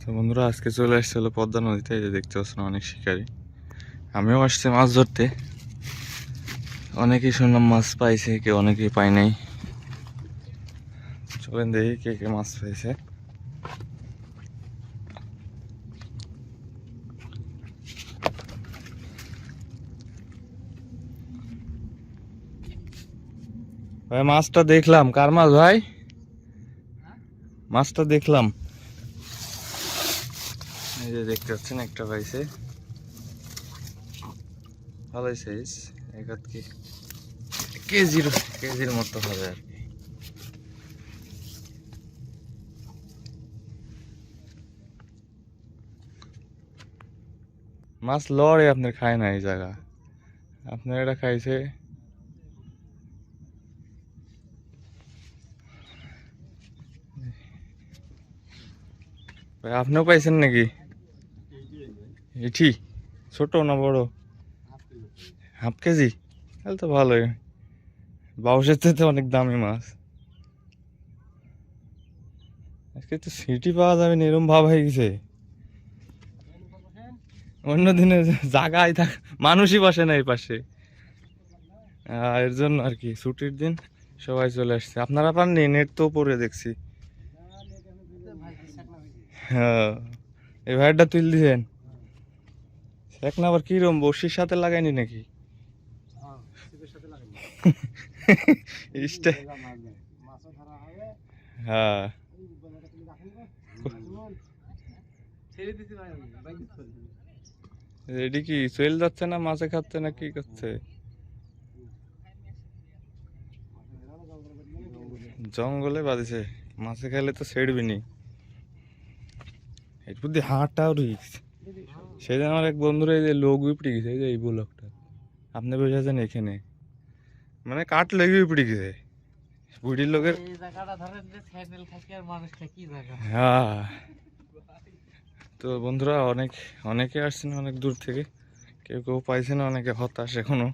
তো বন্ধুরা, আজকে চলে আসছে হলো পদ্মা নদীতে, এই যে দেখতে পাচ্ছেন অনেক শিকারি। আমিও আসছি মাছ ধরতে। অনেকেই শুনলাম মাছ পাইছে, কেউ অনেকেই পাই নাই। চলেন দেখি কে কে মাছ পাইছে। ভাই, মাছটা দেখলাম। কার মাছ ভাই? মাছটা দেখলাম। যে দেখতে পাচ্ছেন একটা পাইছে। ভালোই সাইজ একাত কি? কেজির কেজির মতো হবে আর মাছ লড়ে আপনার খায় না এই জায়গা। আপনার এটা খাইছে। আপনিও পাইছেন নাকি? এটি ছোট না বড়? Half KG? তাহলে তো ভালোই। বাউসের থেকে অনেক দামি মাছ। আজকে তো সিটি পাওয়া যাবে না, এরম ভাব হয়ে গেছে। অন্য দিনে জায়গায় থাক, মানুষই বসে না এই পাশে। এর জন্য আর কি, ছুটির দিন সবাই চলে আসছে। আপনারা পাননি নেট তো পরে দেখছি। হ্যাঁ। এই ভাইয়ারটা তুল দিছেন এক না আবার কিরম বর্ষির সাথে লাগাইনি নাকি? হ্যাঁ রেডি কি? সেল যাচ্ছে না মাছে খাচ্ছে না কি করছে? জঙ্গলে বাঁধেছে মাছে খেলে তো ছেড়বি নি এর বুদ্ধি হাঁটাও রিক্স সেদিন আমার এক বন্ধুরা এই যে লোক বিপড়ে গেছে এই যে এই ব্লকটা। আপনি বসে আছেন এখানে। মানে কাঠ লেগে বিপড়ে গেছে। বুড়ির লোকের হ্যাঁ। তো বন্ধুরা অনেক অনেকে আসছেন অনেক দূর থেকে। কেউ কেউ পাইছে না অনেকে হতাশ এখনও।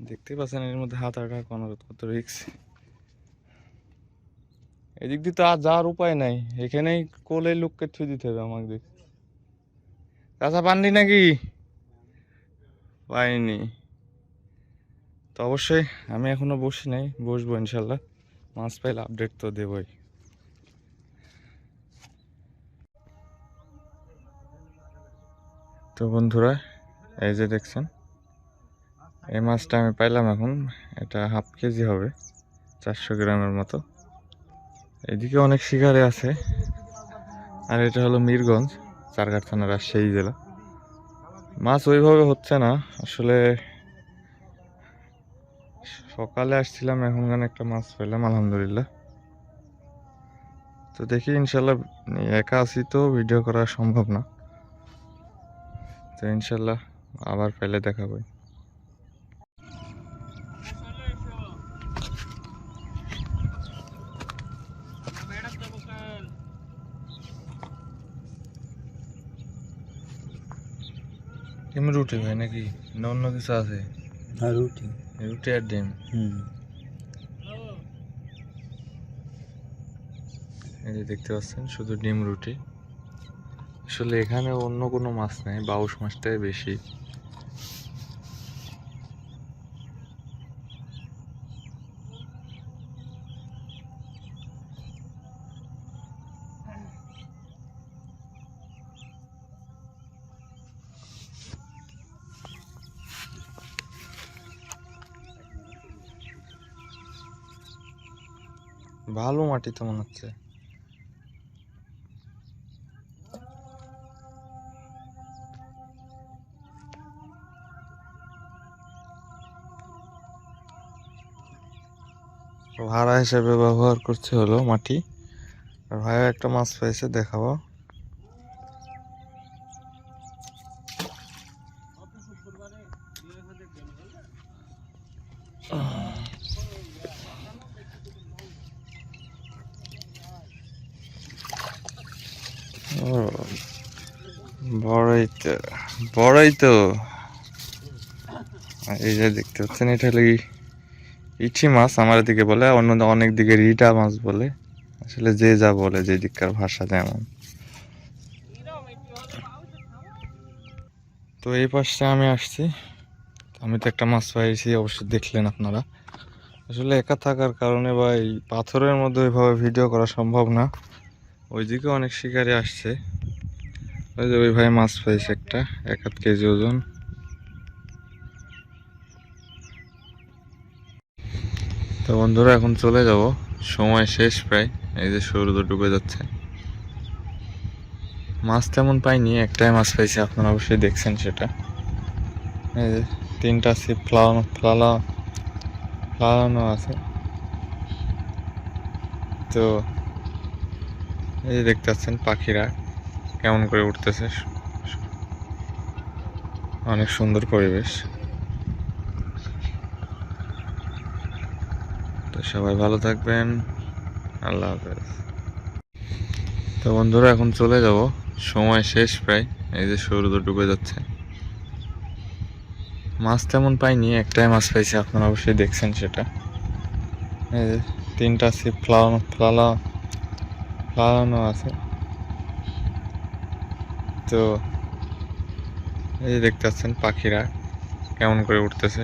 দেখতে পাচ্ছেন এর মধ্যে হাত আটা কোনো কত রিক্স এদিক দিয়ে তো আর যাওয়ার উপায় নাই। এখানেই কোলে লোককে থুই দিতে হবে আমাকে দেখ। কাঁচা পাননি নাকি? পাইনি। তো অবশ্যই আমি এখনও বসি নাই, বসবো ইনশাল্লাহ। মাছ পাইলে আপডেট তো দেবই। তো বন্ধুরা, এই যে দেখছেন, এই মাছটা আমি পাইলাম এখন, এটা হাফ কেজি হবে, চারশো গ্রামের মতো। এদিকে অনেক শিকারে আছে। আর এটা হলো মিরগঞ্জ, চারঘাট থানা রাজশাহী জেলা। মাছ ওইভাবে হচ্ছে না। আসলে সকালে আসছিলাম, এখন গানে একটা মাছ পেলাম, আলহামদুলিল্লাহ। তো দেখি, ইনশাল্লাহ, একা আছি তো, ভিডিও করা সম্ভব না। তো ইনশাল্লাহ আবার পেলে দেখাবো ডিম রুটি হয় নাকি? না অন্য কিছু আছে? না রুটি। রুটি আর ডিম? হুম। এই যে দেখতে পাচ্ছেন শুধু ডিম রুটি। আসলে এখানে অন্য কোনো মাছ নেই বাউশ মাছটাই বেশি। ভালো মাটি তো মনে হচ্ছে। ভাড়া হিসেবে ব্যবহার করছে হলো মাটি। আর ভাইও একটা মাছ পেয়েছে দেখাবো। বড়ই তো তো এই যে দেখতে পাচ্ছেন, এটা হলো ই- ইচি মাছ আমার দিকে বলে, অন্য অনেক দিকে রিটা মাছ বলে। আসলে যে যা বলে, যে দিককার ভাষা তেমন তো এই পাশে আমি আসছি। আমি তো একটা মাছ পাইছি অবশ্যই দেখলেন আপনারা। আসলে একা থাকার কারণে বা এই পাথরের মধ্যে ওইভাবে ভিডিও করা সম্ভব না। ওইদিকে অনেক শিকারি আসছে। ওই যে ওই ভাই মাছ পাইছে একটা, এক হাত কেজি ওজন। তো বন্ধুরা, এখন চলে যাব। সময় শেষ প্রায়, এই যে সূর্য ডুবে যাচ্ছে। মাছ তেমন পাইনি, একটাই মাছ পাইছি, আপনারা অবশ্যই দেখছেন সেটা। এই যে তিনটা ছিপ ফ্লাওয়ানো ফ্লালা ফ্লালানো আছে। তো এই যে দেখতে পাচ্ছেন পাখিরা কেমন করে উঠতেছে। অনেক সুন্দর পরিবেশ। তো সবাই ভালো থাকবেন। আল্লাহ হাফেজ। তো বন্ধুরা, এখন চলে যাব। সময় শেষ প্রায়। এই যে সূর্য ডুবে যাচ্ছে। মাছ তেমন পাইনি, একটাই মাছ পাইছি। আপনারা অবশ্যই দেখছেন সেটা। এই যে তিনটা ছিপ ফ্লাওয়ানো ফ্লালা ফ্লালানো আছে। তো এই যে দেখতে পাচ্ছেন পাখিরা কেমন করে উঠতেছে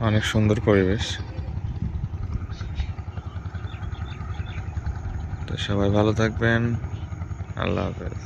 অনেক সুন্দর পরিবেশ। তো সবাই ভালো থাকবেন। আল্লাহ হাফেজ।